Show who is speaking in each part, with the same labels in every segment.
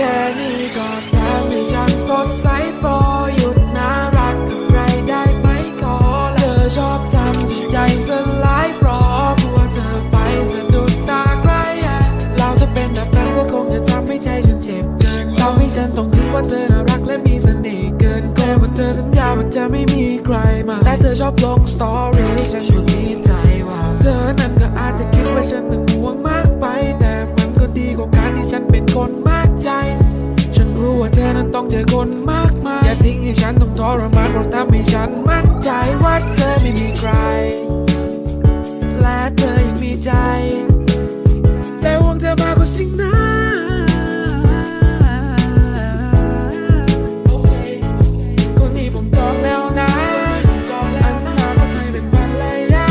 Speaker 1: แค่นี้ก็ทำให้ฉันสดใสพอหยุดน่ารักกับใครได้ไหมขอเธอชอบทำจิตใจสลายเพราะกลัวเธอไปสะดุดตาใครอะเราจะเป็นแบบนั้นก็คงจะทำให้ใจฉันเจ็บเกินทำให้ฉันต้องคิดว่าเธอน่ารักและมีเสน่ห์เกินแค่ว่าเธอสัญญาว่าจะไม่มีใครมาแต่เธอชอบลงสตอรี่ฉันก็มีใเธอนั้นต้องเจอคนมากมายอย่าทิ้งให้ฉันต้องทรมานเพราะทำให้ฉันมั่นใจว่าเธอไม่มีใคร และเธอยังมีใจ แต่ห่วงเธอมากกว่าสิ่งนั้นคนนี้ผมจองแล้วนะอันนาก็เรา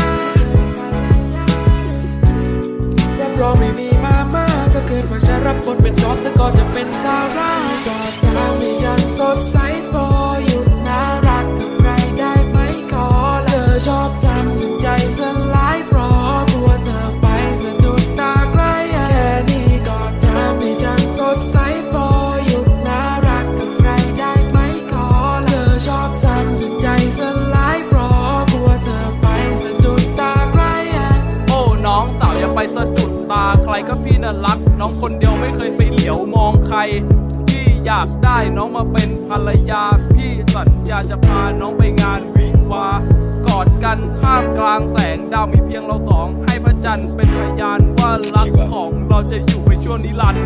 Speaker 1: รับรอไม่มีมาม่าถ้าเกิดว่าฉันรับบทเป็นจอสก็จะเป็นซาร่า ก็พี่น่ารัก น้อ
Speaker 2: งคนเดียวไม่เคยไปเหลียวมองใคร พี่อยากได้น้องมาเป็นภรรยา พี่สัญญาจะพาน้องไปงานวิวากอดกันท่ามกลางแสงดาวมีเพียงเราสอง ให้พระจันทร์เป็นพยานว่ารักของเราจะอยู่ไปชั่วนิรันดร์